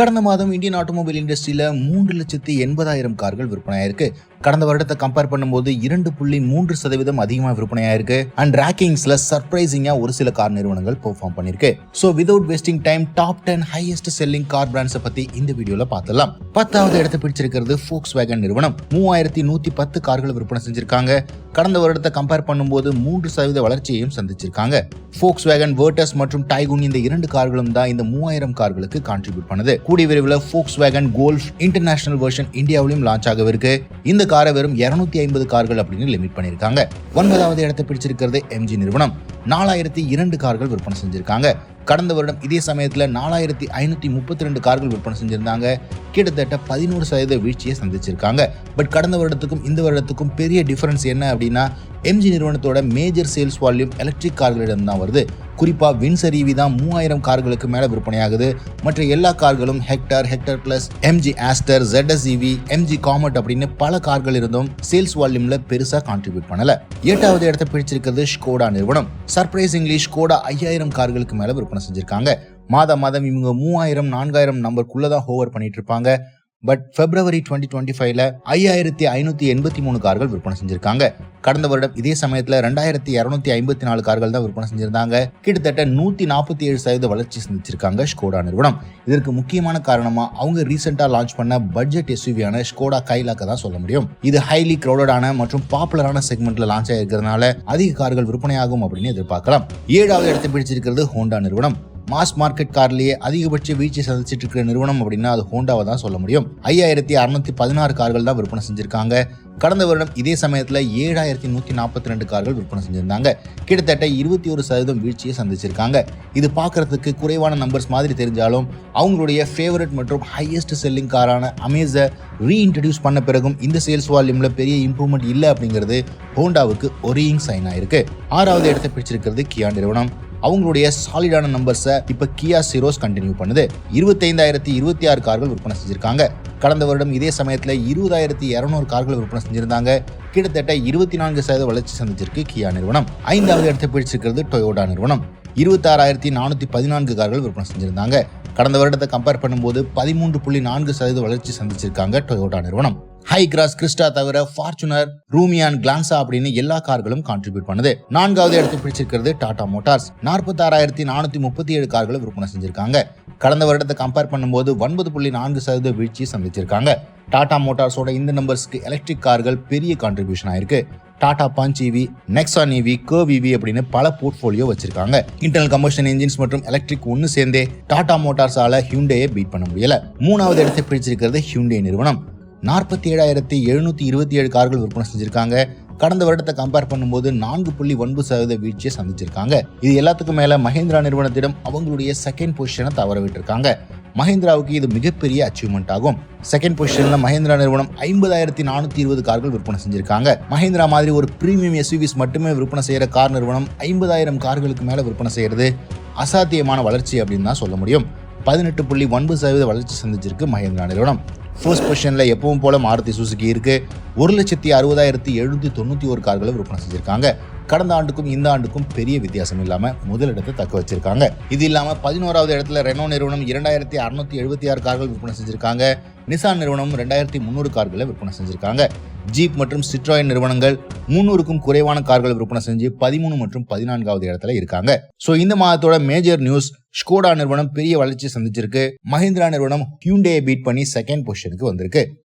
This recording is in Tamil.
கடந்த மாதம் இந்தியன் ஆட்டோமொபைல் இண்டஸ்ட்ரியில மூன்று லட்சத்தி எண்பதாயிரம் கார்கள் விற்பனையாயிருக்கு. கடந்த வருடத்தை கம்பேர் பண்ணும்போது இரண்டு புள்ளி மூன்று சதவீதம் அதிகமாக விற்பனையாயிருக்கு. அண்ட் ரேங்கிங்ஸ்ல சர்ப்ரைசிங்காக ஒரு சில கார் நிறுவனங்கள் பெர்ஃபார்ம் பண்ணிருக்கு so without wasting time top ten highest selling car பிராண்ட்ஸை பத்தி இந்த வீடியோல பார்த்தலாம் பத்தாவது இடத்தை பிடிச்சிருக்கிறது ஃபோக்ஸ் வேகன் நிறுவனம். மூவாயிரத்தி நூத்தி பத்து கார்கள் விற்பனை செஞ்சிருக்காங்க. கடந்த வருடத்தை கம்பேர் பண்ணும்போது மூன்று சதவீத வளர்ச்சியையும் சந்திச்சிருக்காங்க. ஃபோக்ஸ் வேகன் வேர்டஸ் மற்றும் டைகுன் இந்த இரண்டு கார்களும் தான் இந்த மூவாயிரம் கார்களுக்கு கான்ட்ரிபியூட் பண்ணுது. கூடிய விரைவில் Volkswagen Golf international version இந்தியாவிலும் லான்ச் ஆகவிருக்கு. இந்த காரை வெறும் இருநூத்தி ஐம்பது கார்கள் அப்படின்னு லிமிட் பண்ணியிருக்காங்க. ஒன்பதாவது இடத்தை பிடிச்சிருக்கிறது எம்ஜி நிறுவனம். நாலாயிரத்தி இரண்டு கார்கள் விற்பனை செஞ்சிருக்காங்க. கடந்த வருடம் இதே சமயத்தில் நாலாயிரத்தி ஐநூற்றி முப்பத்தி ரெண்டு கார்கள் விற்பனை செஞ்சிருந்தாங்க. கிட்டத்தட்ட பதினோரு சதவீத வீழ்ச்சியை சந்திச்சிருக்காங்க. பட் கடந்த வருடத்துக்கும் இந்த வருடத்துக்கும் பெரிய டிஃபரன்ஸ் என்ன அப்படின்னா எம்ஜி நிறுவனத்தோட மேஜர் சேல்ஸ் வால்யூம் எலக்ட்ரிக் கார்களிடம் தான் வருது. குறிப்பாக வின்சர் ஈவி தான் மூவாயிரம் கார்களுக்கு மேலே விற்பனையாகுது. மற்ற எல்லா கார்களும் Hector Hector Plus MG Astor ZS EV MG Comet அப்படின்னு பல கார்கள் இருந்தும் சேல்ஸ் வால்யூம்ல பெருசாக கான்ட்ரிபியூட் பண்ணல. எட்டாவது இடத்தை பிடிச்சிருக்கிறது ஸ்கோடா நிறுவனம். சர்ப்ரைசிங்லி ஸ்கோடா ஐயாயிரம் கார்களுக்கு மேலே விற்பனை செஞ்சிருக்காங்க. மாதம் மாதம் இவங்க மூவாயிரம் நான்காயிரம் நம்பருக்குள்ளே தான் ஹோவர் பண்ணிட்டு இருப்பாங்க. பட் பிப்ரவரி டுவெண்ட்டி டுவெண்ட்டி ஃபைவ்ல ஐயாயிரத்தி ஐநூத்தி எண்பத்தி மூணு கார்கள் விற்பனை செஞ்சிருக்காங்க. கடந்த வருடம் இதே சமயத்துல ரெண்டாயிரத்தி இரநூத்தி ஐம்பத்தி நாலு கார்கள் தான் விற்பனை செஞ்சிருந்தாங்க. கிட்டத்தட்ட நூத்தி நாற்பத்தி ஏழு சதவீத வளர்ச்சி சந்திச்சிருக்காங்க ஸ்கோடா நிறுவனம். இதற்கு முக்கியமான காரணமா அவங்க ரீசெண்டா லான்ச் பண்ண பட்ஜெட் எஸ்யூவியான ஸ்கோடா கைலாக்க தான் சொல்ல முடியும். இது ஹைலி கிரௌடடான மற்றும் பாப்புலரான செக்மெண்ட்ல லான்ச் ஆயிருக்கிறதுனால அதிக கார்கள் விற்பனையாகும் அப்படின்னு எதிர்பார்க்கலாம். ஏழாவது இடத்தை பிடிச்சிருக்கிறது ஹோண்டா நிறுவனம். மாஸ் மார்க்கெட் கார்லயே அதிகபட்ச வீழ்ச்சி சந்திச்சிட்டு இருக்கிற நிறுவனம் அப்படின்னா அது ஹோண்டாவை தான் சொல்ல முடியும். ஐயாயிரத்தி அறுநூத்தி பதினாறு கார்கள் தான் விற்பனை செஞ்சிருக்காங்க. கடந்த வருடம் இதே சமயத்தில் ஏழாயிரத்தி நூற்றி நாற்பத்தி ரெண்டு கார்கள் விற்பனை செஞ்சிருந்தாங்க. கிட்டத்தட்ட இருபத்தி ஒரு சதவீதம் வீழ்ச்சியை சந்திச்சிருக்காங்க. இது பார்க்கறதுக்கு குறைவான நம்பர்ஸ் மாதிரி தெரிஞ்சாலும் அவங்களுடைய ஃபேவரட் மற்றும் ஹையஸ்ட் செல்லிங் காரான அமேஸை ரீஇன்ட்ரடியூஸ் பண்ண பிறகும் இந்த சேல்ஸ் வால்யூமில் பெரிய இம்ப்ரூவ்மெண்ட் இல்லை அப்படிங்கிறது ஹோண்டாவுக்கு ஒரேயிங் சைன் ஆயிருக்கு. ஆறாவது இடத்தை பிடிச்சிருக்கிறது கியா நிறுவனம். அவங்களுடைய சாலிடான நம்பர்ஸை இப்போ கியா சிரோஸ் கண்டினியூ பண்ணுது. இருபத்தைந்தாயிரத்தி இருபத்தி ஆறு கார்கள் விற்பனை செஞ்சிருக்காங்க. கடந்த வருடம் இதே சமயத்தில் இருபதாயிரத்தி இரநூறு கார்கள் விற்பனை செஞ்சிருந்தாங்க. கிட்டத்தட்ட இருபத்தி நான்கு சதவீத வளர்ச்சி சந்திச்சிருக்கு கியா நிறுவனம். ஐந்தாவது இடத்தை பிடிச்சிருக்கிறது டொயோட்டா நிறுவனம். இருபத்தாறாயிரத்தி நானூற்றி பதினான்கு கார்கள் விற்பனை செஞ்சிருந்தாங்க. கடந்த வருடத்தை கம்பேர் பண்ணும்போது பதிமூன்று புள்ளி நான்கு சதவீத வளர்ச்சி சந்திச்சிருக்காங்க டொயோட்டா நிறுவனம். ஹை கிராஸ் கிறிஸ்டா தவிர ஃபார்ச்சுனர் ரூமியான் கிளான்சா அப்படின்னு எல்லா கார்களும் கான்ட்ரிபியூட் பண்ணுது. நான்காவது இடத்தை பிடிச்சிருக்கிறது டாடா மோட்டார்ஸ் நாற்பத்தாறாயிரத்தி நானூத்தி முப்பத்தி ஏழு கார்களை விற்பனை செஞ்சிருக்காங்க. கடந்த வருடத்தை கம்பேர் பண்ணும்போது ஒன்பது புள்ளி நான்கு சதவீத வீழ்ச்சி சந்திச்சிருக்காங்க. டாடா மோட்டார்ஸோட இந்த நம்பர்ஸ்க்கு எலக்ட்ரிக் கார்கள் பெரிய கான்ட்ரிபியூஷன் ஆயிருக்கு. Tata Punch EV Nexon EV Curvv EV அப்படின்னு பல போர்ட்ஃபோலியோ வச்சிருக்காங்க. இன்டர்னல் கம்பஷன் இன்ஜின்ஸ் மற்றும் எலக்ட்ரிக் ஒன்று சேர்ந்தே டாடா மோட்டார்ஸால ஹியூண்டேயை பீட் பண்ண முடியல. மூணாவது இடத்தை பிடிச்சிருக்கிறது ஹியூண்டே நிறுவனம். நாற்பத்தி ஏழாயிரத்தி எழுநூத்தி இருபத்தி ஏழு கார்கள் விற்பனை செஞ்சிருக்காங்க. கடந்த வருடத்தை கம்பேர் பண்ணும்போது நான்கு புள்ளி ஒன்பது சதவீத வீழ்ச்சியை சந்திச்சிருக்காங்க. இது எல்லாத்துக்கும் மேல மஹேந்திரா நிறுவனத்திடம் அவங்களுடைய செகண்ட் பொசிஷனை தவற விட்டுருக்காங்க மஹேந்திராவுக்கு இது மிகப்பெரிய அச்சீவ்மெண்ட் ஆகும். செகண்ட் பொசிஷன்ல மஹேந்திரா நிறுவனம் ஐம்பதாயிரத்தி நானூத்தி இருபது கார்கள் விற்பனை செஞ்சிருக்காங்க. மஹேந்திரா மாதிரி ஒரு பிரீமியம் எஸ்யூவிஸ் மட்டுமே விற்பனை செய்யற கார் நிறுவனம் ஐம்பதாயிரம் கார்களுக்கு மேல விற்பனை செய்யறது அசாத்தியமான வளர்ச்சி அப்படின்னு தான் சொல்ல முடியும். பதினெட்டு புள்ளி ஒன்பது சதவீத வளர்ச்சி சந்திச்சிருக்கு மஹேந்திரா நிறுவனம். ஃபர்ஸ்ட் பொசிஷனில் எப்பவும் போல மாருதி சுசுகி இருக்கு. ஒரு லட்சத்தி அறுபதாயிரத்தி எழுநூத்தி தொண்ணூற்றி ஒரு கார்களை விற்பனை செஞ்சிருக்காங்க. கடந்த ஆண்டுக்கும் இந்த ஆண்டுக்கும் பெரிய வித்தியாசம் இல்லாம முதலிடத்தை தக்க வச்சிருக்காங்க. இது இல்லாம பதினோராவது இடத்துல ரெனோ நிறுவனம் இரண்டாயிரத்தி அறுநூத்தி எழுபத்தி ஆறு கார்கள் விற்பனை செஞ்சிருக்காங்க. நிசான் நிறுவனம் ரெண்டாயிரத்தி முந்நூறு கார்களை விற்பனை செஞ்சிருக்காங்க. ஜீப் மற்றும் சிட்ராயின் நிறுவனங்கள் முன்னூறுக்கும் குறைவான கார்களை விற்பனை செஞ்சு பதிமூணு மற்றும் பதினான்காவது இடத்துல இருக்காங்க. ஸோ இந்த மாதத்தோட மேஜர் நியூஸ் ஸ்கோடா நிறுவனம் பெரிய வளர்ச்சி சந்திச்சிருக்கு. மஹிந்திரா நிறுவனம் ஹியூண்டேயை பீட் பண்ணி செகண்ட் பொசிஷனுக்கு வந்திருக்கு.